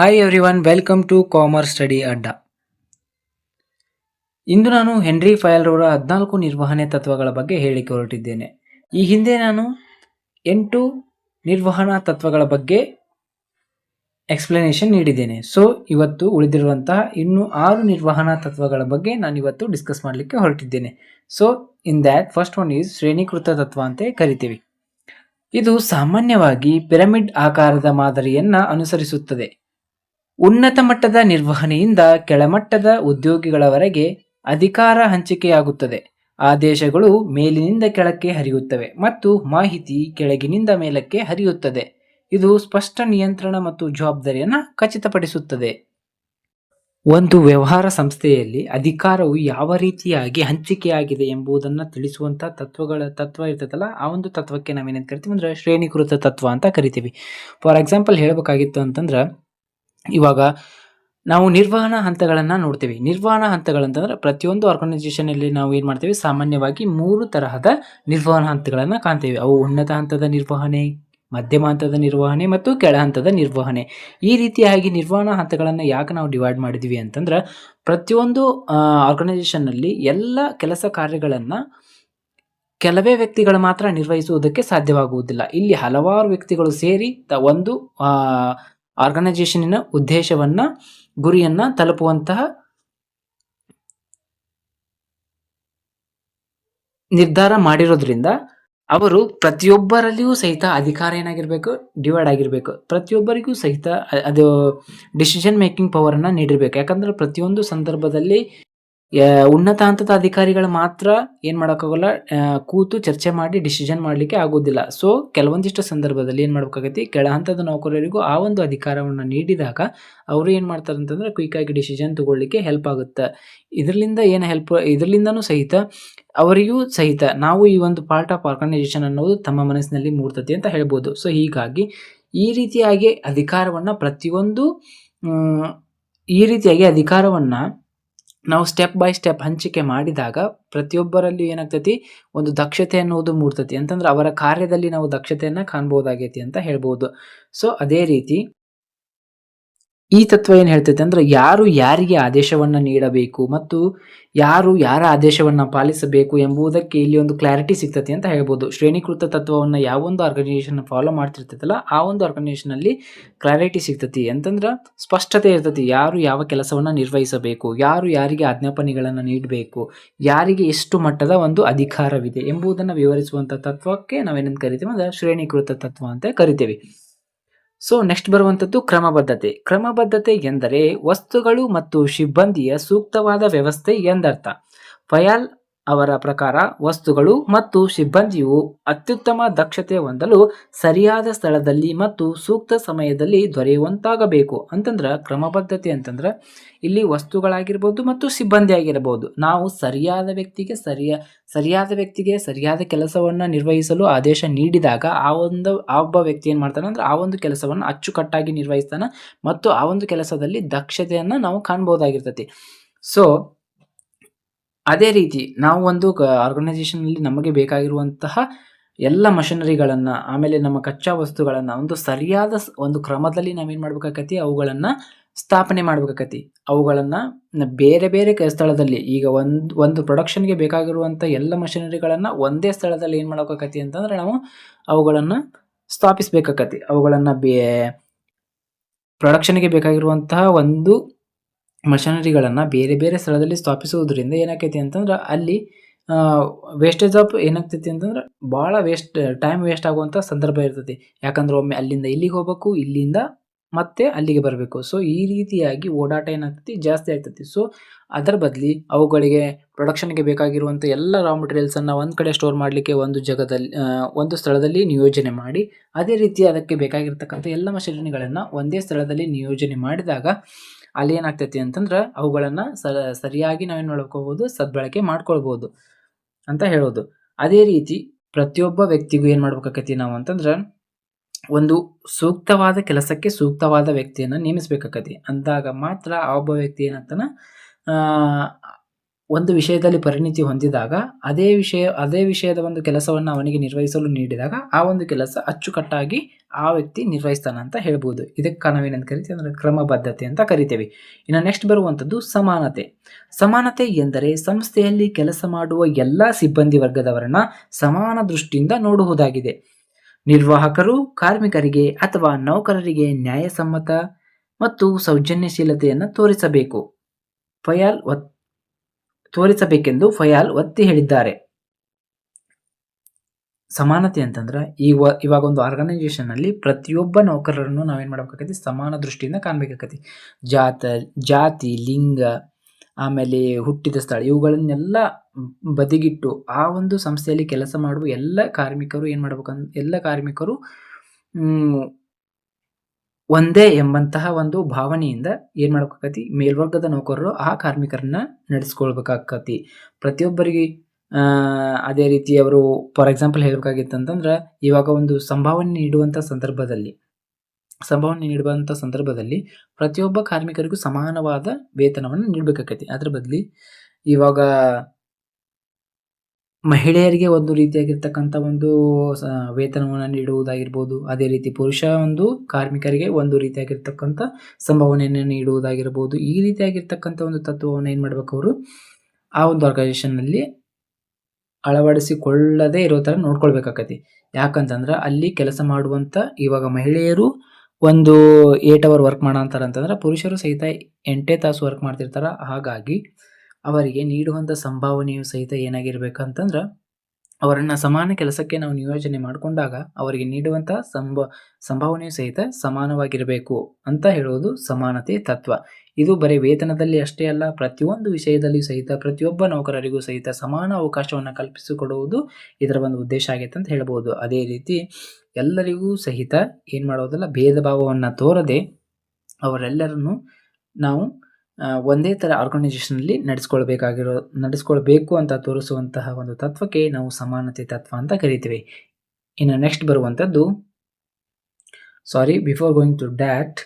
Hi everyone welcome to commerce study ಅಡ್ಡ ಇಂದು ನಾನು ಹೆನ್ರಿ ಫಯಲ್ರವರ ಹದಿನಾಲ್ಕು ನಿರ್ವಹಣೆ ತತ್ವಗಳ ಬಗ್ಗೆ ಹೇಳಿಕೆ ಹೊರಟಿದ್ದೇನೆ. ಈ ಹಿಂದೆ ನಾನು ಎಂಟು ನಿರ್ವಹಣಾ ತತ್ವಗಳ ಬಗ್ಗೆ ಎಕ್ಸ್ಪ್ಲನೇಷನ್ ನೀಡಿದ್ದೇನೆ. ಸೊ ಇವತ್ತು ಉಳಿದಿರುವಂತಹ ಇನ್ನೂ ಆರು ನಿರ್ವಹಣಾ ತತ್ವಗಳ ಬಗ್ಗೆ ನಾನು ಇವತ್ತು ಡಿಸ್ಕಸ್ ಮಾಡಲಿಕ್ಕೆ ಹೊರಟಿದ್ದೇನೆ. So in that first one is ಶ್ರೇಣೀಕೃತ ತತ್ವ ಅಂತ ಕರಿತೀವಿ. ಇದು ಸಾಮಾನ್ಯವಾಗಿ ಪಿರಮಿಡ್ ಆಕಾರದ ಮಾದರಿಯನ್ನ ಅನುಸರಿಸುತ್ತದೆ. ಉನ್ನತ ಮಟ್ಟದ ನಿರ್ವಹಣೆಯಿಂದ ಕೆಳಮಟ್ಟದ ಉದ್ಯೋಗಿಗಳವರೆಗೆ ಅಧಿಕಾರ ಹಂಚಿಕೆಯಾಗುತ್ತದೆ. ಆದೇಶಗಳು ಮೇಲಿನಿಂದ ಕೆಳಕ್ಕೆ ಹರಿಯುತ್ತವೆ ಮತ್ತು ಮಾಹಿತಿ ಕೆಳಗಿನಿಂದ ಮೇಲಕ್ಕೆ ಹರಿಯುತ್ತದೆ. ಇದು ಸ್ಪಷ್ಟ ನಿಯಂತ್ರಣ ಮತ್ತು ಜವಾಬ್ದಾರಿಯನ್ನು ಖಚಿತಪಡಿಸುತ್ತದೆ. ಒಂದು ವ್ಯವಹಾರ ಸಂಸ್ಥೆಯಲ್ಲಿ ಅಧಿಕಾರವು ಯಾವ ರೀತಿಯಾಗಿ ಹಂಚಿಕೆಯಾಗಿದೆ ಎಂಬುದನ್ನು ತಿಳಿಸುವಂತಹ ತತ್ವಗಳ ತತ್ವ ಇರ್ತದಲ್ಲ, ಆ ಒಂದು ತತ್ವಕ್ಕೆ ನಾವೇನೇನು ಕರಿತೀವಿ ಅಂದ್ರೆ ಶ್ರೇಣೀಕೃತ ತತ್ವ ಅಂತ ಕರಿತೀವಿ. ಫಾರ್ ಎಕ್ಸಾಂಪಲ್ ಹೇಳಬೇಕಾಗಿತ್ತು ಅಂತಂದ್ರೆ ಇವಾಗ ನಾವು ನಿರ್ವಹಣಾ ಹಂತಗಳನ್ನು ನೋಡ್ತೀವಿ. ನಿರ್ವಹಣಾ ಹಂತಗಳಂತಂದ್ರೆ ಪ್ರತಿಯೊಂದು ಆರ್ಗನೈಸೇಷನಲ್ಲಿ ನಾವು ಏನು ಮಾಡ್ತೀವಿ? ಸಾಮಾನ್ಯವಾಗಿ ಮೂರು ತರಹದ ನಿರ್ವಹಣಾ ಹಂತಗಳನ್ನು ಕಾಣ್ತೀವಿ. ಅವು ಉನ್ನತ ಹಂತದ ನಿರ್ವಹಣೆ, ಮಧ್ಯಮ ಹಂತದ ನಿರ್ವಹಣೆ ಮತ್ತು ಕೆಳ ಹಂತದ ನಿರ್ವಹಣೆ. ಈ ರೀತಿಯಾಗಿ ನಿರ್ವಹಣಾ ಹಂತಗಳನ್ನು ಯಾಕೆ ನಾವು ಡಿವೈಡ್ ಮಾಡಿದ್ವಿ ಅಂತಂದ್ರೆ ಪ್ರತಿಯೊಂದು ಆರ್ಗನೈಸೇಷನ್ನಲ್ಲಿ ಎಲ್ಲ ಕೆಲಸ ಕಾರ್ಯಗಳನ್ನು ಕೆಲವೇ ವ್ಯಕ್ತಿಗಳು ಮಾತ್ರ ನಿರ್ವಹಿಸುವುದಕ್ಕೆ ಸಾಧ್ಯವಾಗುವುದಿಲ್ಲ. ಇಲ್ಲಿ ಹಲವಾರು ವ್ಯಕ್ತಿಗಳು ಸೇರಿ ತ ಒಂದು ಆರ್ಗನೈಸೇಷನಿನ ಉದ್ದೇಶವನ್ನ, ಗುರಿಯನ್ನ ತಲುಪುವಂತಹ ನಿರ್ಧಾರ ಮಾಡಿರೋದ್ರಿಂದ ಅವರು ಪ್ರತಿಯೊಬ್ಬರಲ್ಲಿಯೂ ಸಹಿತ ಅಧಿಕಾರ ಏನಾಗಿರ್ಬೇಕು, ಡಿವೈಡ್ ಆಗಿರಬೇಕು. ಪ್ರತಿಯೊಬ್ಬರಿಗೂ ಸಹಿತ ಅದು ಡಿಸಿಷನ್ ಮೇಕಿಂಗ್ ಪವರನ್ನು ನೀಡಿರಬೇಕು. ಯಾಕಂದ್ರೆ ಪ್ರತಿಯೊಂದು ಸಂದರ್ಭದಲ್ಲಿ ಉನ್ನತ ಹಂತದ ಅಧಿಕಾರಿಗಳು ಮಾತ್ರ ಏನು ಮಾಡೋಕ್ಕಾಗಲ್ಲ ಕೂತು ಚರ್ಚೆ ಮಾಡಿ ಡಿಸಿಷನ್ ಮಾಡಲಿಕ್ಕೆ ಆಗೋದಿಲ್ಲ. ಸೊ ಕೆಲವೊಂದಿಷ್ಟು ಸಂದರ್ಭದಲ್ಲಿ ಏನು ಮಾಡ್ಬೇಕಾಗತ್ತಿ ಕೆಳ ಹಂತದ ನೌಕರರಿಗೂ ಆ ಒಂದು ಅಧಿಕಾರವನ್ನು ನೀಡಿದಾಗ ಅವರು ಏನು ಮಾಡ್ತಾರೆ ಅಂತಂದ್ರೆ ಕ್ವಿಕ್ಕಾಗಿ ಡಿಸಿಷನ್ ತಗೊಳ್ಳಿಕ್ಕೆ ಹೆಲ್ಪ್ ಆಗುತ್ತೆ. ಇದರಿಂದ ಏನು ಹೆಲ್ಪ್ ಇದರಿಂದನೂ ಸಹಿತ ಅವರಿಗೂ ಸಹಿತ ನಾವು ಈ ಒಂದು ಪಾರ್ಟ್ ಆಫ್ ಆರ್ಗನೈಸೇಷನ್ ಅನ್ನೋದು ತಮ್ಮ ಮನಸ್ಸಿನಲ್ಲಿ ಮೂಡ್ತತಿ ಅಂತ ಹೇಳ್ಬೋದು. ಸೊ ಹೀಗಾಗಿ ಈ ರೀತಿಯಾಗಿ ಅಧಿಕಾರವನ್ನು ಪ್ರತಿಯೊಂದು ಈ ರೀತಿಯಾಗಿ ಅಧಿಕಾರವನ್ನು ನಾವು ಸ್ಟೆಪ್ ಬೈ ಸ್ಟೆಪ್ ಹಂಚಿಕೆ ಮಾಡಿದಾಗ ಪ್ರತಿಯೊಬ್ಬರಲ್ಲಿ ಏನಾಗ್ತೈತಿ? ಒಂದು ದಕ್ಷತೆ ಅನ್ನೋದು ಮೂಡ್ತತಿ. ಅಂತಂದ್ರೆ ಅವರ ಕಾರ್ಯದಲ್ಲಿ ನಾವು ದಕ್ಷತೆಯನ್ನು ಕಾಣ್ಬೋದಾಗೈತಿ ಅಂತ ಹೇಳ್ಬೋದು. ಸೊ ಅದೇ ರೀತಿ ಈ ತತ್ವ ಏನು ಹೇಳ್ತೈತೆ ಅಂದ್ರೆ, ಯಾರು ಯಾರಿಗೆ ಆದೇಶವನ್ನು ನೀಡಬೇಕು ಮತ್ತು ಯಾರು ಯಾರ ಆದೇಶವನ್ನು ಪಾಲಿಸಬೇಕು ಎಂಬುದಕ್ಕೆ ಇಲ್ಲಿ ಒಂದು ಕ್ಲಾರಿಟಿ ಸಿಗ್ತತಿ ಅಂತ ಹೇಳ್ಬೋದು. ಶ್ರೇಣೀಕೃತ ತತ್ವವನ್ನು ಯಾವೊಂದು ಆರ್ಗನೈಸೇಷನ್ ಫಾಲೋ ಮಾಡ್ತಿರ್ತೈತಲ್ಲ, ಆ ಒಂದು ಆರ್ಗನೈಸೇಷನ್ ಅಲ್ಲಿ ಕ್ಲಾರಿಟಿ ಸಿಗ್ತತಿ. ಅಂತಂದ್ರೆ ಸ್ಪಷ್ಟತೆ ಇರ್ತತಿ. ಯಾರು ಯಾವ ಕೆಲಸವನ್ನು ನಿರ್ವಹಿಸಬೇಕು, ಯಾರು ಯಾರಿಗೆ ಆಜ್ಞಾಪನೆಗಳನ್ನು ನೀಡಬೇಕು, ಯಾರಿಗೆ ಎಷ್ಟು ಮಟ್ಟದ ಒಂದು ಅಧಿಕಾರವಿದೆ ಎಂಬುದನ್ನು ವಿವರಿಸುವಂಥ ತತ್ವಕ್ಕೆ ನಾವೇನಂತ ಕರಿತೀವಿ ಅಂದ್ರೆ, ಶ್ರೇಣೀಕೃತ ತತ್ವ ಅಂತ ಕರಿತೇವೆ. ಸೊ ನೆಕ್ಸ್ಟ್ ಬರುವಂಥದ್ದು ಕ್ರಮಬದ್ಧತೆ. ಕ್ರಮಬದ್ಧತೆ ಎಂದರೆ ವಸ್ತುಗಳು ಮತ್ತು ಸಿಬ್ಬಂದಿಯ ಸೂಕ್ತವಾದ ವ್ಯವಸ್ಥೆ ಎಂದರ್ಥ. ಫಯಾಲ್ ಅವರ ಪ್ರಕಾರ ವಸ್ತುಗಳು ಮತ್ತು ಸಿಬ್ಬಂದಿಯು ಅತ್ಯುತ್ತಮ ದಕ್ಷತೆ ಹೊಂದಲು ಸರಿಯಾದ ಸ್ಥಳದಲ್ಲಿ ಮತ್ತು ಸೂಕ್ತ ಸಮಯದಲ್ಲಿ ದೊರೆಯುವಂತಾಗಬೇಕು ಅಂತಂದ್ರೆ ಕ್ರಮಬದ್ಧತೆ ಅಂತಂದ್ರೆ ಇಲ್ಲಿ ವಸ್ತುಗಳಾಗಿರ್ಬೋದು ಮತ್ತು ಸಿಬ್ಬಂದಿ ಆಗಿರಬಹುದು ನಾವು ಸರಿಯಾದ ವ್ಯಕ್ತಿಗೆ ಸರಿಯ, ಸರಿಯಾದ ವ್ಯಕ್ತಿಗೆ ಸರಿಯಾದ ಕೆಲಸವನ್ನು ನಿರ್ವಹಿಸಲು ಆದೇಶ ನೀಡಿದಾಗ ಆ ಒಂದು, ಆ ಒಬ್ಬ ವ್ಯಕ್ತಿ ಏನು ಮಾಡ್ತಾನೆ ಅಂದ್ರೆ ಆ ಒಂದು ಕೆಲಸವನ್ನು ಅಚ್ಚುಕಟ್ಟಾಗಿ ನಿರ್ವಹಿಸ್ತಾನೆ ಮತ್ತು ಆ ಒಂದು ಕೆಲಸದಲ್ಲಿ ದಕ್ಷತೆಯನ್ನು ನಾವು ಕಾಣ್ಬೋದಾಗಿರ್ತತಿ. ಸೊ ಅದೇ ರೀತಿ ನಾವು ಒಂದು ಆರ್ಗನೈಸೇಷನಲ್ಲಿ ನಮಗೆ ಬೇಕಾಗಿರುವಂತಹ ಎಲ್ಲ ಮಷಿನರಿಗಳನ್ನು ಆಮೇಲೆ ನಮ್ಮ ಕಚ್ಚಾ ವಸ್ತುಗಳನ್ನು, ಒಂದು ಸರಿಯಾದ ಒಂದು ಕ್ರಮದಲ್ಲಿ ನಾವೇನು ಮಾಡ್ಬೇಕಾಕತಿ? ಅವುಗಳನ್ನು ಸ್ಥಾಪನೆ ಮಾಡ್ಬೇಕಾಕತಿ. ಅವುಗಳನ್ನು ಬೇರೆ ಬೇರೆ ಕ, ಸ್ಥಳದಲ್ಲಿ, ಈಗ ಒಂದು ಒಂದು ಪ್ರೊಡಕ್ಷನ್ಗೆ ಬೇಕಾಗಿರುವಂಥ ಎಲ್ಲ ಮಷಿನರಿಗಳನ್ನು ಒಂದೇ ಸ್ಥಳದಲ್ಲಿ ಏನು ಮಾಡ್ಬೇಕಾಕತಿ ಅಂತಂದ್ರೆ ನಾವು ಅವುಗಳನ್ನು ಸ್ಥಾಪಿಸ್ಬೇಕಾಕತಿ. ಅವುಗಳನ್ನು ಬೇ ಪ್ರೊಡಕ್ಷನ್ಗೆ ಬೇಕಾಗಿರುವಂತಹ ಒಂದು ಮಷನರಿಗಳನ್ನು ಬೇರೆ ಬೇರೆ ಸ್ಥಳದಲ್ಲಿ ಸ್ಥಾಪಿಸುವುದರಿಂದ ಏನಾಕೈತಿ ಅಂತಂದ್ರೆ ಅಲ್ಲಿ ವೇಸ್ಟೇಜ್ ಆಫ್ ಏನಾಗ್ತೈತಿ ಅಂತಂದ್ರೆ ಭಾಳ ವೇಸ್ಟ್ ಟೈಮ್ ವೇಸ್ಟ್ ಆಗುವಂಥ ಸಂದರ್ಭ ಇರ್ತೈತಿ. ಯಾಕಂದ್ರೆ ಒಮ್ಮೆ ಅಲ್ಲಿಂದ ಇಲ್ಲಿಗೆ ಹೋಗಬೇಕು, ಇಲ್ಲಿಂದ ಮತ್ತೆ ಅಲ್ಲಿಗೆ ಬರಬೇಕು. ಸೊ ಈ ರೀತಿಯಾಗಿ ಓಡಾಟ ಏನಾಗ್ತೈತಿ? ಜಾಸ್ತಿ ಆಗ್ತೈತಿ. ಸೊ ಅದರ ಬದಲಿ ಅವುಗಳಿಗೆ ಪ್ರೊಡಕ್ಷನ್ಗೆ ಬೇಕಾಗಿರುವಂಥ ಎಲ್ಲ ರಾ ಮೆಟೀರಿಯಲ್ಸನ್ನು ಒಂದು ಕಡೆ ಸ್ಟೋರ್ ಮಾಡಲಿಕ್ಕೆ ಒಂದು ಜಗದಲ್ಲಿ ಒಂದು ಸ್ಥಳದಲ್ಲಿ ನಿಯೋಜನೆ ಮಾಡಿ, ಅದೇ ರೀತಿ ಅದಕ್ಕೆ ಬೇಕಾಗಿರ್ತಕ್ಕಂಥ ಎಲ್ಲ ಮಷಿನರಿಗಳನ್ನು ಒಂದೇ ಸ್ಥಳದಲ್ಲಿ ನಿಯೋಜನೆ ಮಾಡಿದಾಗ ಅಲ್ಲಿ ಏನಾಗ್ತೈತಿ ಅಂತಂದ್ರೆ ಅವುಗಳನ್ನು ಸರಿಯಾಗಿ ನಾವೇನು ಮಾಡ್ಕೋಬೋದು, ಸದ್ಬಳಕೆ ಮಾಡ್ಕೊಳ್ಬೋದು ಅಂತ ಹೇಳೋದು. ಅದೇ ರೀತಿ ಪ್ರತಿಯೊಬ್ಬ ವ್ಯಕ್ತಿಗೂ ಏನು ಮಾಡ್ಬೇಕಾಕತಿ ನಾವು ಅಂತಂದ್ರೆ ಒಂದು ಸೂಕ್ತವಾದ ಕೆಲಸಕ್ಕೆ ಸೂಕ್ತವಾದ ವ್ಯಕ್ತಿಯನ್ನು ನೇಮಿಸ್ಬೇಕಾಕತಿ. ಅಂದಾಗ ಮಾತ್ರ ಆ ಒಬ್ಬ ವ್ಯಕ್ತಿ ಏನಾಗ್ತಾನ ಒಂದು ವಿಷಯದಲ್ಲಿ ಪರಿಣಿತಿ ಹೊಂದಿದಾಗ, ಅದೇ ವಿಷಯ, ಅದೇ ವಿಷಯದ ಒಂದು ಕೆಲಸವನ್ನು ಅವನಿಗೆ ನಿರ್ವಹಿಸಲು ನೀಡಿದಾಗ, ಆ ಒಂದು ಕೆಲಸ ಅಚ್ಚುಕಟ್ಟಾಗಿ ಆ ವ್ಯಕ್ತಿ ನಿರ್ವಹಿಸ್ತಾನೆ ಅಂತ ಹೇಳ್ಬೋದು. ಇದಕ್ಕೆ ನಾವೇನಂತ ಕರಿತೀವಿ ಅಂದರೆ ಕ್ರಮಬದ್ಧತೆ ಅಂತ ಕರಿತೇವೆ. ಇನ್ನು ನೆಕ್ಸ್ಟ್ ಬರುವಂಥದ್ದು ಸಮಾನತೆ. ಸಮಾನತೆ ಎಂದರೆ ಸಂಸ್ಥೆಯಲ್ಲಿ ಕೆಲಸ ಮಾಡುವ ಎಲ್ಲ ಸಿಬ್ಬಂದಿ ವರ್ಗದವರನ್ನ ಸಮಾನ ದೃಷ್ಟಿಯಿಂದ ನೋಡುವುದಾಗಿದೆ. ನಿರ್ವಾಹಕರು, ಕಾರ್ಮಿಕರಿಗೆ ಅಥವಾ ನೌಕರರಿಗೆ ನ್ಯಾಯಸಮ್ಮತ ಮತ್ತು ಸೌಜನ್ಯಶೀಲತೆಯನ್ನು ತೋರಿಸಬೇಕು. ಫಯಾಲ್ ಒತ್ ತೋರಿಸಬೇಕೆಂದು ಫಯಾಲ್ ಒತ್ತಿ ಹೇಳಿದ್ದಾರೆ. ಸಮಾನತೆ ಅಂತಂದ್ರೆ, ಈ ಇವಾಗ ಒಂದು ಆರ್ಗನೈಸೇಷನ್ ಅಲ್ಲಿ ಪ್ರತಿಯೊಬ್ಬ ನೌಕರರನ್ನು ನಾವೇನ್ ಮಾಡ್ಬೇಕಾಗತ್ತೆ? ಸಮಾನ ದೃಷ್ಟಿಯಿಂದ ಕಾಣಬೇಕಾಗತ್ತೆ. ಜಾತ, ಜಾತಿ, ಲಿಂಗ, ಆಮೇಲೆ ಹುಟ್ಟಿದ ಸ್ಥಳ, ಇವುಗಳನ್ನೆಲ್ಲ ಬದಿಗಿಟ್ಟು ಆ ಒಂದು ಸಂಸ್ಥೆಯಲ್ಲಿ ಕೆಲಸ ಮಾಡುವ ಎಲ್ಲ ಕಾರ್ಮಿಕರು ಏನು ಮಾಡ್ಬೇಕಂದ್, ಎಲ್ಲ ಕಾರ್ಮಿಕರು ಒಂದೇ ಎಂಬಂತಹ ಒಂದು ಭಾವನೆಯಿಂದ ಏನು ಮಾಡ್ಬೇಕಾಕತಿ? ಮೇಲ್ವರ್ಗದ ನೌಕರರು ಆ ಕಾರ್ಮಿಕರನ್ನ ನಡೆಸ್ಕೊಳ್ಬೇಕಾಕತಿ. ಪ್ರತಿಯೊಬ್ಬರಿಗೆ ಅದೇ ರೀತಿ ಅವರು ಫಾರ್ ಎಕ್ಸಾಂಪಲ್ ಅಂತಂದ್ರೆ ಇವಾಗ ಒಂದು ಸಂಭಾವನೆ ನೀಡುವಂತ ಸಂದರ್ಭದಲ್ಲಿ, ಸಂಭಾವನೆ ನೀಡುವಂತ ಸಂದರ್ಭದಲ್ಲಿ ಪ್ರತಿಯೊಬ್ಬ ಕಾರ್ಮಿಕರಿಗೂ ಸಮಾನವಾದ ವೇತನವನ್ನು ನೀಡಬೇಕಾಕತಿ. ಅದ್ರ ಬದಲಿ ಇವಾಗ ಮಹಿಳೆಯರಿಗೆ ಒಂದು ರೀತಿಯಾಗಿರ್ತಕ್ಕಂಥ ಒಂದು ವೇತನವನ್ನು ನೀಡುವುದಾಗಿರ್ಬೋದು. ಅದೇ ರೀತಿ ಪುರುಷ ಒಂದು, ಕಾರ್ಮಿಕರಿಗೆ ಒಂದು ರೀತಿಯಾಗಿರ್ತಕ್ಕಂಥ ಸಂಭಾವನೆಯನ್ನು ನೀಡುವುದಾಗಿರ್ಬೋದು. ಈ ರೀತಿಯಾಗಿರ್ತಕ್ಕಂಥ ಒಂದು ತತ್ವವನ್ನು ಏನು ಮಾಡ್ಬೇಕು ಅವರು? ಆ ಒಂದು ಆರ್ಗನೈಸೇಷನ್ನಲ್ಲಿ ಅಳವಡಿಸಿಕೊಳ್ಳದೇ ಇರೋ ಥರ ನೋಡ್ಕೊಳ್ಬೇಕಾಗತ್ತೆ ಯಾಕಂತಂದ್ರೆ ಅಲ್ಲಿ ಕೆಲಸ ಮಾಡುವಂಥ ಇವಾಗ ಮಹಿಳೆಯರು ಒಂದು ಏಟ್ ಅವರ್ ವರ್ಕ್ ಮಾಡೋ ಅಂತಂದ್ರೆ ಪುರುಷರು ಸಹಿತ ಎಂಟೇ ತಾಸು ವರ್ಕ್ ಮಾಡ್ತಿರ್ತಾರೆ. ಹಾಗಾಗಿ ಅವರಿಗೆ ನೀಡುವಂಥ ಸಂಭಾವನೆಯು ಸಹಿತ ಏನಾಗಿರ್ಬೇಕಂತಂದ್ರೆ ಅವರನ್ನು ಸಮಾನ ಕೆಲಸಕ್ಕೆ ನಾವು ನಿಯೋಜನೆ ಮಾಡಿಕೊಂಡಾಗ ಅವರಿಗೆ ನೀಡುವಂಥ ಸಂಭ, ಸಂಭಾವನೆಯು ಸಹಿತ ಸಮಾನವಾಗಿರಬೇಕು ಅಂತ ಹೇಳುವುದು ಸಮಾನತೆ ತತ್ವ. ಇದು ಬರೀ ವೇತನದಲ್ಲಿ ಅಷ್ಟೇ ಅಲ್ಲ, ಪ್ರತಿಯೊಂದು ವಿಷಯದಲ್ಲಿಯೂ ಸಹಿತ, ಪ್ರತಿಯೊಬ್ಬ ನೌಕರರಿಗೂ ಸಹಿತ ಸಮಾನ ಅವಕಾಶವನ್ನು ಕಲ್ಪಿಸಿಕೊಡುವುದು ಇದರ ಒಂದು ಉದ್ದೇಶ ಆಗೈತೆ ಅಂತ ಹೇಳ್ಬೋದು. ಅದೇ ರೀತಿ ಎಲ್ಲರಿಗೂ ಸಹಿತ ಏನು ಮಾಡೋದಲ್ಲ, ಭೇದ ಭಾವವನ್ನು ತೋರದೆ ಅವರೆಲ್ಲರನ್ನು ನಾವು ಒಂದೇ ಥರ ಆರ್ಗನೈಜೇಷನಲ್ಲಿ ನಡೆಸ್ಕೊಳ್ಬೇಕಾಗಿರೋ, ನಡೆಸ್ಕೊಳ್ಬೇಕು ಅಂತ ತೋರಿಸುವಂತಹ ಒಂದು ತತ್ವಕ್ಕೆ ನಾವು ಸಮಾನತೆ ತತ್ವ ಅಂತ ಕರಿತೀವಿ. ಇನ್ನು ನೆಕ್ಸ್ಟ್ ಬರುವಂಥದ್ದು sorry before going to that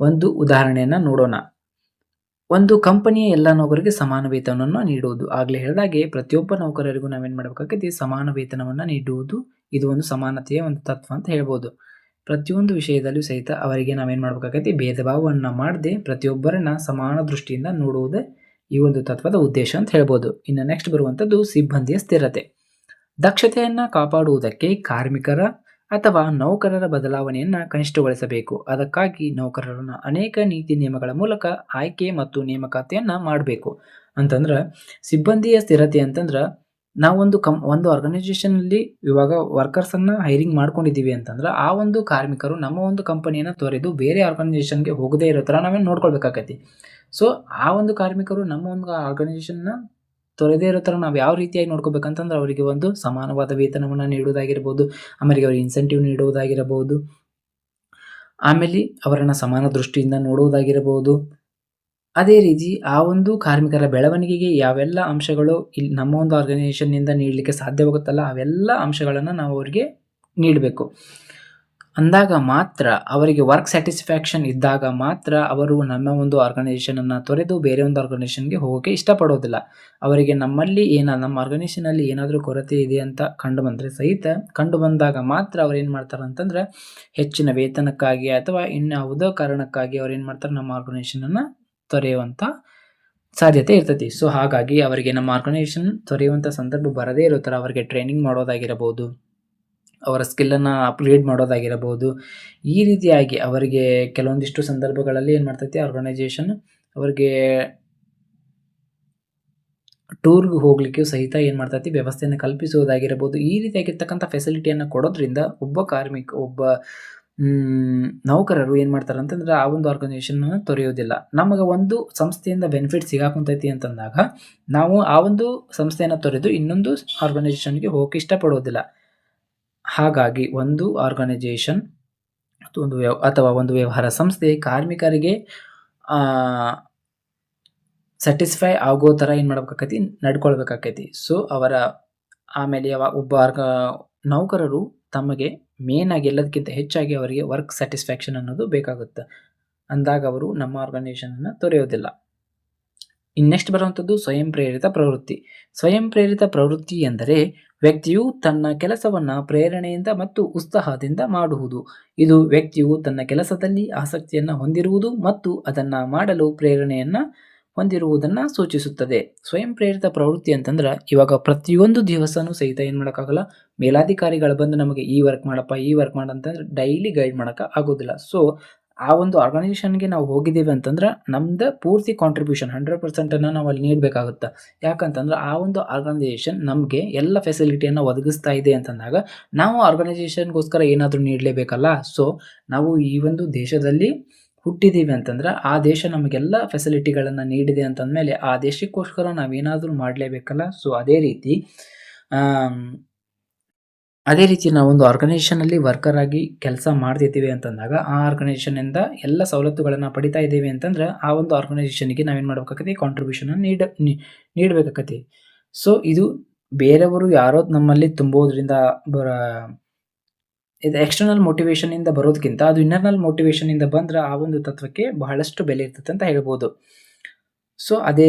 ಒಂದು ಉದಾಹರಣೆಯನ್ನು ನೋಡೋಣ. ಒಂದು ಕಂಪನಿಯ ಎಲ್ಲ ನೌಕರಿಗೆ ಸಮಾನ ವೇತನವನ್ನು ನೀಡುವುದು. ಆಗಲೇ ಹೇಳಿದಾಗೆ ಪ್ರತಿಯೊಬ್ಬ ನೌಕರರಿಗೂ ನಾವೇನು ಮಾಡಬೇಕಾಗೈತಿ? ಸಮಾನ ವೇತನವನ್ನು ನೀಡುವುದು. ಇದು ಒಂದು ಸಮಾನತೆಯ ಒಂದು ತತ್ವ ಅಂತ ಹೇಳ್ಬೋದು. ಪ್ರತಿಯೊಂದು ವಿಷಯದಲ್ಲೂ ಸಹಿತ ಅವರಿಗೆ ನಾವೇನು ಮಾಡಬೇಕಾಗೈತಿ ಭೇದ ಭಾವವನ್ನು ಮಾಡದೆ ಪ್ರತಿಯೊಬ್ಬರನ್ನ ಸಮಾನ ದೃಷ್ಟಿಯಿಂದ ನೋಡುವುದೇ ಈ ಒಂದು ತತ್ವದ ಉದ್ದೇಶ ಅಂತ ಹೇಳ್ಬೋದು. ಇನ್ನು ನೆಕ್ಸ್ಟ್ ಬರುವಂಥದ್ದು ಸಿಬ್ಬಂದಿಯ ಸ್ಥಿರತೆ. ದಕ್ಷತೆಯನ್ನು ಕಾಪಾಡುವುದಕ್ಕೆ ಕಾರ್ಮಿಕರ ಅಥವಾ ನೌಕರರ ಬದಲಾವಣೆಯನ್ನು ಕನಿಷ್ಠಗೊಳಿಸಬೇಕು. ಅದಕ್ಕಾಗಿ ನೌಕರರನ್ನು ಅನೇಕ ನೀತಿ ನಿಯಮಗಳ ಮೂಲಕ ಆಯ್ಕೆ ಮತ್ತು ನೇಮಕಾತಿಯನ್ನು ಮಾಡಬೇಕು. ಅಂತಂದ್ರೆ ಸಿಬ್ಬಂದಿಯ ಸ್ಥಿರತೆ ಅಂತಂದ್ರೆ ನಾವೊಂದು ಕಂ, ಒಂದು ಆರ್ಗನೈಸೇಷನಲ್ಲಿ ಇವಾಗ ವರ್ಕರ್ಸನ್ನು ಹೈರಿಂಗ್ ಮಾಡ್ಕೊಂಡಿದ್ದೀವಿ ಅಂತಂದ್ರೆ ಆ ಒಂದು ಕಾರ್ಮಿಕರು ನಮ್ಮ ಒಂದು ಕಂಪನಿಯನ್ನು ತೊರೆದು ಬೇರೆ ಆರ್ಗನೈಸೇಷನ್ಗೆ ಹೋಗದೇ ಇರೋ ಥರ ನಾವೇನು ನೋಡ್ಕೊಳ್ಬೇಕಾಗೈತಿ. ಸೊ ಆ ಒಂದು ಕಾರ್ಮಿಕರು ನಮ್ಮ ಒಂದು ಆರ್ಗನೈಸೇಷನ್ನ ತೊರೆದೇ ಇರೋ ಥರ ನಾವು ಯಾವ ರೀತಿಯಾಗಿ ನೋಡ್ಕೋಬೇಕಂತಂದ್ರೆ ಅವರಿಗೆ ಒಂದು ಸಮಾನವಾದ ವೇತನವನ್ನು ನೀಡುವುದಾಗಿರ್ಬೋದು, ಆಮೇಲೆ ಅವರಿಗೆ ಇನ್ಸೆಂಟಿವ್ ನೀಡುವುದಾಗಿರಬಹುದು ಆಮೇಲೆ ಅವರನ್ನು ಸಮಾನ ದೃಷ್ಟಿಯಿಂದ ನೋಡುವುದಾಗಿರಬಹುದು ಅದೇ ರೀತಿ ಆ ಒಂದು ಕಾರ್ಮಿಕರ ಬೆಳವಣಿಗೆಗೆ ಯಾವೆಲ್ಲ ಅಂಶಗಳು ಇಲ್ಲಿ ನಮ್ಮ ಒಂದು ಆರ್ಗನೈಸೇಷನ್ನಿಂದ ನೀಡಲಿಕ್ಕೆ ಸಾಧ್ಯವಾಗುತ್ತಲ್ಲ ಅವೆಲ್ಲ ಅಂಶಗಳನ್ನು ನಾವು ಅವರಿಗೆ ನೀಡಬೇಕು. ಅಂದಾಗ ಮಾತ್ರ ಅವರಿಗೆ ವರ್ಕ್ ಸ್ಯಾಟಿಸ್ಫ್ಯಾಕ್ಷನ್ ಇದ್ದಾಗ ಮಾತ್ರ ಅವರು ನಮ್ಮ ಒಂದು ಆರ್ಗನೈಸೇಷನನ್ನು ತೊರೆದು ಬೇರೆ ಒಂದು ಆರ್ಗನೈಸೇಷನ್ಗೆ ಹೋಗೋಕ್ಕೆ ಇಷ್ಟಪಡೋದಿಲ್ಲ. ಅವರಿಗೆ ನಮ್ಮಲ್ಲಿ ಏನ ನಮ್ಮ ಆರ್ಗನೈಸೇಷನಲ್ಲಿ ಏನಾದರೂ ಕೊರತೆ ಇದೆ ಅಂತ ಕಂಡು ಬಂದರೆ ಸಹಿತ ಕಂಡು ಬಂದಾಗ ಮಾತ್ರ ಅವ್ರು ಏನು ಮಾಡ್ತಾರೆ ಅಂತಂದ್ರೆ ಹೆಚ್ಚಿನ ವೇತನಕ್ಕಾಗಿ ಅಥವಾ ಇನ್ಯಾವುದೋ ಕಾರಣಕ್ಕಾಗಿ ಅವ್ರು ಏನು ಮಾಡ್ತಾರೆ ನಮ್ಮ ಆರ್ಗನೈಸೇಷನನ್ನು ತೊರೆಯುವಂಥ ಸಾಧ್ಯತೆ ಇರ್ತೈತಿ ಸೊ ಹಾಗಾಗಿ ಅವರಿಗೆ ನಮ್ಮ ಆರ್ಗನೈಸೇಷನ್ ತೊರೆಯುವಂಥ ಸಂದರ್ಭ ಬರದೇ ಇರೋ ಥರ ಅವರಿಗೆ ಟ್ರೈನಿಂಗ್ ಮಾಡೋದಾಗಿರಬಹುದು, ಅವರ ಸ್ಕಿಲ್ಲನ್ನು ಅಪ್ಗ್ರೇಡ್ ಮಾಡೋದಾಗಿರಬಹುದು. ಈ ರೀತಿಯಾಗಿ ಅವರಿಗೆ ಕೆಲವೊಂದಿಷ್ಟು ಸಂದರ್ಭಗಳಲ್ಲಿ ಏನು ಮಾಡ್ತೈತಿ ಆರ್ಗನೈಸೇಷನ್ ಅವರಿಗೆ ಟೂರ್ಗೆ ಹೋಗಲಿಕ್ಕೆ ಸಹಿತ ಏನು ಮಾಡ್ತೈತಿ, ವ್ಯವಸ್ಥೆಯನ್ನು ಕಲ್ಪಿಸುವುದಾಗಿರಬಹುದು. ಈ ರೀತಿಯಾಗಿರ್ತಕ್ಕಂಥ ಫೆಸಿಲಿಟಿಯನ್ನು ಕೊಡೋದ್ರಿಂದ ಒಬ್ಬ ಕಾರ್ಮಿಕ, ಒಬ್ಬ ನೌಕರರು ಏನು ಮಾಡ್ತಾರೆ ಅಂತಂದ್ರೆ ಆ ಒಂದು ಆರ್ಗನೈಸೇಷನ್ ತೊರೆಯೋದಿಲ್ಲ ನಮಗೆ ಒಂದು ಸಂಸ್ಥೆಯಿಂದ ಬೆನಿಫಿಟ್ ಸಿಗಾಕುಂತೈತಿ ಅಂತಂದಾಗ ನಾವು ಆ ಒಂದು ಸಂಸ್ಥೆಯನ್ನು ತೊರೆದು ಇನ್ನೊಂದು ಆರ್ಗನೈಸೇಷನ್ಗೆ ಹೋಗಕ್ಕೆ ಇಷ್ಟಪಡೋದಿಲ್ಲ. ಹಾಗಾಗಿ ಒಂದು ಆರ್ಗನೈಸೇಷನ್ ಒಂದು ವ್ಯವ ಅಥವಾ ಒಂದು ವ್ಯವಹಾರ ಸಂಸ್ಥೆ ಕಾರ್ಮಿಕರಿಗೆ ಸ್ಯಾಟಿಸ್ಫೈ ಆಗೋ ಥರ ಏನು ಮಾಡ್ಬೇಕಾಕೈತಿ, ನಡ್ಕೊಳ್ಬೇಕಾಕೈತಿ. ಸೊ ಅವರ ಆಮೇಲೆ ಒಬ್ಬ ಆರ್ಗ, ನೌಕರರು ತಮಗೆ ಮೇನ್ ಆಗಿ ಎಲ್ಲದಕ್ಕಿಂತ ಹೆಚ್ಚಾಗಿ ಅವರಿಗೆ ವರ್ಕ್ ಸ್ಯಾಟಿಸ್ಫ್ಯಾಕ್ಷನ್ ಅನ್ನೋದು ಬೇಕಾಗುತ್ತೆ. ಅಂದಾಗ ಅವರು ನಮ್ಮ ಆರ್ಗನೈಸೇಷನನ್ನು ತೊರೆಯೋದಿಲ್ಲ. ಇನ್ನು ನೆಕ್ಸ್ಟ್ ಬರುವಂಥದ್ದು? ಸ್ವಯಂ ಪ್ರೇರಿತ ಪ್ರವೃತ್ತಿ. ಸ್ವಯಂ ಪ್ರೇರಿತ ಪ್ರವೃತ್ತಿ ಎಂದರೆ ವ್ಯಕ್ತಿಯು ತನ್ನ ಕೆಲಸವನ್ನ ಪ್ರೇರಣೆಯಿಂದ ಮತ್ತು ಉತ್ಸಾಹದಿಂದ ಮಾಡುವುದು. ಇದು ವ್ಯಕ್ತಿಯು ತನ್ನ ಕೆಲಸದಲ್ಲಿ ಆಸಕ್ತಿಯನ್ನು ಹೊಂದಿರುವುದು ಮತ್ತು ಅದನ್ನ ಮಾಡಲು ಪ್ರೇರಣೆಯನ್ನ ಹೊಂದಿರುವುದನ್ನ ಸೂಚಿಸುತ್ತದೆ. ಸ್ವಯಂ ಪ್ರೇರಿತ ಪ್ರವೃತ್ತಿ ಅಂತಂದ್ರೆ ಇವಾಗ ಪ್ರತಿಯೊಂದು ದಿವಸನೂ ಸಹಿತ ಏನು ಮಾಡೋಕ್ಕಾಗಲ್ಲ? ಮೇಲಾಧಿಕಾರಿಗಳು ಬಂದು ನಮಗೆ ಈ ವರ್ಕ್ ಮಾಡಪ್ಪ, ಈ ವರ್ಕ್ ಮಾಡ ಅಂತಂದ್ರೆ ಡೈಲಿ ಗೈಡ್ ಮಾಡೋಕೆ ಆಗೋದಿಲ್ಲ. ಸೊ ಆ ಒಂದು ಆರ್ಗನೈಸೇಷನ್ಗೆ ನಾವು ಹೋಗಿದ್ದೀವಿ ಅಂತಂದ್ರೆ ನಮ್ದು ಪೂರ್ತಿ ಕಾಂಟ್ರಿಬ್ಯೂಷನ್ ಹಂಡ್ರೆಡ್ ಪರ್ಸೆಂಟನ್ನು ನಾವು ಅಲ್ಲಿ ನೀಡಬೇಕಾಗುತ್ತೆ. ಯಾಕಂತಂದ್ರೆ ಆ ಒಂದು ಆರ್ಗನೈಸೇಷನ್ ನಮಗೆ ಎಲ್ಲ ಫೆಸಿಲಿಟಿಯನ್ನು ಒದಗಿಸ್ತಾ ಇದೆ ಅಂತಂದಾಗ ನಾವು ಆರ್ಗನೈಸೇಷನ್ಗೋಸ್ಕರ ಏನಾದರೂ ನೀಡಲೇಬೇಕಲ್ಲ? ಸೊ ನಾವು ಈ ಒಂದು ದೇಶದಲ್ಲಿ ಹುಟ್ಟಿದ್ದೀವಿ ಅಂತಂದ್ರೆ ಆ ದೇಶ ನಮಗೆಲ್ಲ ಫೆಸಿಲಿಟಿಗಳನ್ನು ನೀಡಿದೆ ಅಂತಂದಮೇಲೆ ಆ ದೇಶಕ್ಕೋಸ್ಕರ ನಾವೇನಾದರೂ ಮಾಡಲೇಬೇಕಲ್ಲ? ಸೊ ಅದೇ ರೀತಿ ಅದೇ ರೀತಿ ನಾವೊಂದು ಆರ್ಗನೈಸೇಷನಲ್ಲಿ ವರ್ಕರ್ ಆಗಿ ಕೆಲಸ ಮಾಡ್ತಿದ್ದೀವಿ ಅಂತಂದಾಗ, ಆ ಆರ್ಗನೈಸೇಷನಿಂದ ಎಲ್ಲ ಸವಲತ್ತುಗಳನ್ನು ಪಡಿತಾ ಇದ್ದೀವಿ ಅಂತಂದ್ರೆ ಆ ಒಂದು ಆರ್ಗನೈಸೇಷನ್ಗೆ ನಾವೇನು ಮಾಡ್ಬೇಕಾಗತ್ತೆ ಕಾಂಟ್ರಿಬ್ಯೂಷನ್ ನೀಡ ನೀಡಬೇಕಾಗತ್ತೆ ಸೊ ಇದು ಬೇರೆಯವರು ಯಾರೋ ನಮ್ಮಲ್ಲಿ ತುಂಬೋದ್ರಿಂದ ಬರ ಇದು ಎಕ್ಸ್ಟರ್ನಲ್ ಮೋಟಿವೇಶನ್ ಇಂದ ಬರೋದಕ್ಕಿಂತ ಅದು ಇನ್ನರ್ನಲ್ ಮೋಟಿವೇಶನ್ ಇಂದ ಬಂದ್ರೆ ಆ ಒಂದು ತತ್ವಕ್ಕೆ ಬಹಳಷ್ಟು ಬೆಲೆ ಇರ್ತದೆ ಅಂತ ಹೇಳ್ಬೋದು. ಸೊ ಅದೇ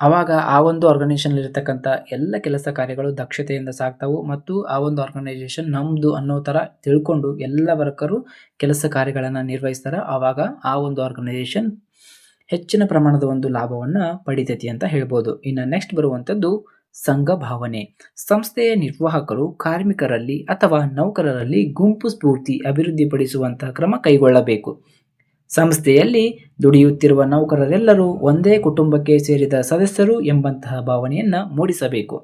ಆವಾಗ ಆ ಒಂದು ಆರ್ಗನೈಸೇಷನ್ ಇರತಕ್ಕಂಥ ಎಲ್ಲ ಕೆಲಸ ಕಾರ್ಯಗಳು ದಕ್ಷತೆಯಿಂದ ಸಾಗ್ತಾವು ಮತ್ತು ಆ ಒಂದು ಆರ್ಗನೈಸೇಷನ್ ನಮ್ಮದು ಅನ್ನೋ ಥರ ತಿಳ್ಕೊಂಡು ಎಲ್ಲ ವರ್ಕರು ಕೆಲಸ ಕಾರ್ಯಗಳನ್ನು ನಿರ್ವಹಿಸ್ತಾರೆ. ಆವಾಗ ಆ ಒಂದು ಆರ್ಗನೈಸೇಷನ್ ಹೆಚ್ಚಿನ ಪ್ರಮಾಣದ ಒಂದು ಲಾಭವನ್ನು ಪಡಿತೈತಿ ಅಂತ ಹೇಳ್ಬೋದು. ಇನ್ನು ನೆಕ್ಸ್ಟ್ ಬರುವಂಥದ್ದು ಸಂಘ ಭಾವನೆ ಸಂಸ್ಥೆಯ ನಿರ್ವಾಹಕರು, ಕಾರ್ಮಿಕರಲ್ಲಿ ಅಥವಾ ನೌಕರರಲ್ಲಿ ಗುಂಪು ಸ್ಫೂರ್ತಿ ಅಭಿವೃದ್ಧಿಪಡಿಸುವಂತಹ ಕ್ರಮ ಕೈಗೊಳ್ಳಬೇಕು. ಸಂಸ್ಥೆಯಲ್ಲಿ ದುಡಿಯುತ್ತಿರುವ ನೌಕರರೆಲ್ಲರೂ ಒಂದೇ ಕುಟುಂಬಕ್ಕೆ ಸೇರಿದ ಸದಸ್ಯರು ಎಂಬಂತಹ ಭಾವನೆಯನ್ನು ಮೂಡಿಸಬೇಕು.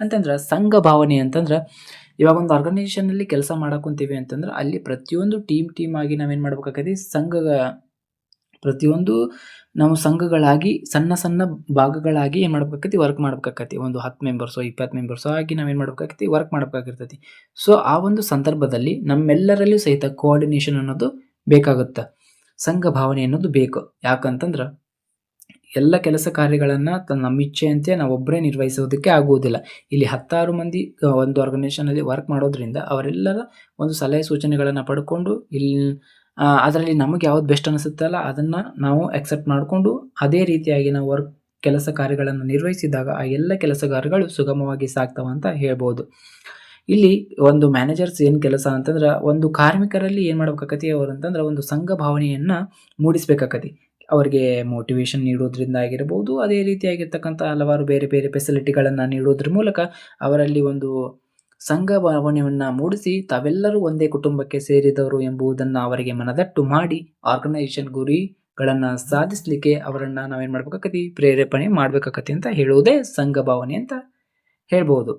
ಅಂತಂದ್ರೆ ಸಂಘ ಭಾವನೆ ಅಂತಂದ್ರೆ ಇವಾಗ ಒಂದು ಆರ್ಗನೈಸೇಷನಲ್ಲಿ ಕೆಲಸ ಮಾಡಕೊಂತೀವಿ ಅಂತಂದ್ರೆ ಅಲ್ಲಿ ಪ್ರತಿಯೊಂದು ಟೀಮ್ ಟೀಮ್ ಆಗಿ ನಾವೇನು ಮಾಡ್ಬೇಕಾಗತ್ತೆ ಸಂಘ ಪ್ರತಿಯೊಂದು ನಾವು ಸಂಘಗಳಾಗಿ, ಸಣ್ಣ ಸಣ್ಣ ಭಾಗಗಳಾಗಿ ಏನು ಮಾಡ್ಬೇಕಾಕತಿ ವರ್ಕ್ ಮಾಡ್ಬೇಕಾಕತಿ ಒಂದು ಹತ್ತು ಮೆಂಬರ್ಸೋ ಇಪ್ಪತ್ತು ಮೆಂಬರ್ಸು ಆಗಿ ನಾವೇನು ಮಾಡ್ಬೇಕಾಕತಿ ವರ್ಕ್ ಮಾಡ್ಬೇಕಾಗಿರ್ತೈತಿ. ಸೊ ಆ ಒಂದು ಸಂದರ್ಭದಲ್ಲಿ ನಮ್ಮೆಲ್ಲರಲ್ಲೂ ಸಹಿತ ಕೋಆರ್ಡಿನೇಷನ್ ಅನ್ನೋದು ಬೇಕಾಗುತ್ತೆ. ಸಂಘ ಭಾವನೆ ಅನ್ನೋದು ಬೇಕು. ಯಾಕಂತಂದ್ರೆ ಎಲ್ಲ ಕೆಲಸ ಕಾರ್ಯಗಳನ್ನು ತನ್ನ ನಮ್ಮ ಇಚ್ಛೆಯಂತೆ ನಾವೊಬ್ಬರೇ ನಿರ್ವಹಿಸೋದಕ್ಕೆ ಆಗುವುದಿಲ್ಲ. ಇಲ್ಲಿ ಹತ್ತಾರು ಮಂದಿ ಒಂದು ಆರ್ಗನೈಸೇಷನಲ್ಲಿ ವರ್ಕ್ ಮಾಡೋದ್ರಿಂದ ಅವರೆಲ್ಲರ ಒಂದು ಸಲಹೆ ಸೂಚನೆಗಳನ್ನು ಪಡ್ಕೊಂಡು ಇಲ್ಲಿ ಅದರಲ್ಲಿ ನಮಗೆ ಯಾವ್ದು ಬೆಸ್ಟ್ ಅನಿಸುತ್ತಲ್ಲ, ಅದನ್ನು ನಾವು ಅಕ್ಸೆಪ್ಟ್ ಮಾಡಿಕೊಂಡು ಅದೇ ರೀತಿಯಾಗಿ ನಾವು ವರ್ಕ್ ಕೆಲಸ ಕಾರ್ಯಗಳನ್ನು ನಿರ್ವಹಿಸಿದಾಗ ಆ ಎಲ್ಲ ಕೆಲಸ ಕಾರ್ಯಗಳು ಸುಗಮವಾಗಿ ಸಾಗ್ತವೆ ಅಂತ ಹೇಳ್ಬೋದು. ಇಲ್ಲಿ ಒಂದು ಮ್ಯಾನೇಜರ್ಸ್ ಏನು ಕೆಲಸ ಅಂತಂದ್ರೆ ಒಂದು ಕಾರ್ಮಿಕರಲ್ಲಿ ಏನು ಮಾಡ್ಬೇಕಾಕತಿ ಅವ್ರು ಅಂತಂದ್ರೆ ಒಂದು ಸಂಘ ಭಾವನೆಯನ್ನ ಮೂಡಿಸ್ಬೇಕಾಕತಿ. ಅವರಿಗೆ ಮೋಟಿವೇಶನ್ ನೀಡೋದ್ರಿಂದ ಆಗಿರ್ಬೋದು, ಅದೇ ರೀತಿಯಾಗಿರ್ತಕ್ಕಂಥ ಹಲವಾರು ಬೇರೆ ಬೇರೆ ಫೆಸಿಲಿಟಿಗಳನ್ನು ನೀಡೋದ್ರ ಮೂಲಕ ಅವರಲ್ಲಿ ಒಂದು ಸಂಘ ಭಾವನೆಯನ್ನ ಮೂಡಿಸಿ ತಾವೆಲ್ಲರೂ ಒಂದೇ ಕುಟುಂಬಕ್ಕೆ ಸೇರಿದವರು ಎಂಬುದನ್ನು ಅವರಿಗೆ ಮನದಟ್ಟು ಮಾಡಿ ಆರ್ಗನೈಸೇಷನ್ ಗುರಿಗಳನ್ನು ಸಾಧಿಸಲಿಕ್ಕೆ ಅವರನ್ನು ನಾವೇನು ಮಾಡ್ಬೇಕಾಕತಿ? ಪ್ರೇರೇಪಣೆ ಮಾಡ್ಬೇಕಾಕತಿ ಅಂತ ಹೇಳುವುದೇ ಸಂಘ ಭಾವನೆ ಅಂತ ಹೇಳ್ಬೋದು.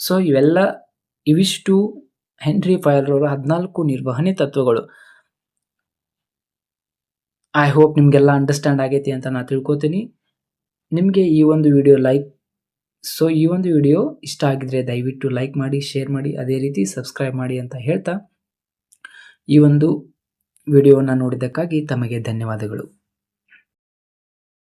ಸೊ ಇವೆಲ್ಲ ಇವಿಷ್ಟು ಹೆನ್ರಿ ಫೈರ್ ಅವರ ಹದಿನಾಲ್ಕು ನಿರ್ವಹಣೆ ತತ್ವಗಳು. ಐ ಹೋಪ್ ನಿಮಗೆಲ್ಲ ಅಂಡರ್ಸ್ಟ್ಯಾಂಡ್ ಆಗೈತಿ ಅಂತ ನಾನು ತಿಳ್ಕೊತೀನಿ. ನಿಮಗೆ ಈ ಒಂದು ವಿಡಿಯೋ ಲೈಕ್ ಸೊ ಈ ಒಂದು ವಿಡಿಯೋ ಇಷ್ಟ ಆಗಿದ್ರೆ ದಯವಿಟ್ಟು ಲೈಕ್ ಮಾಡಿ ಶೇರ್ ಮಾಡಿ, ಅದೇ ರೀತಿ ಸಬ್ಸ್ಕ್ರೈಬ್ ಮಾಡಿ ಅಂತ ಹೇಳ್ತಾ ಈ ಒಂದು ವಿಡಿಯೋವನ್ನು ನೋಡಿದ್ದಕ್ಕಾಗಿ ತಮಗೆ ಧನ್ಯವಾದಗಳು.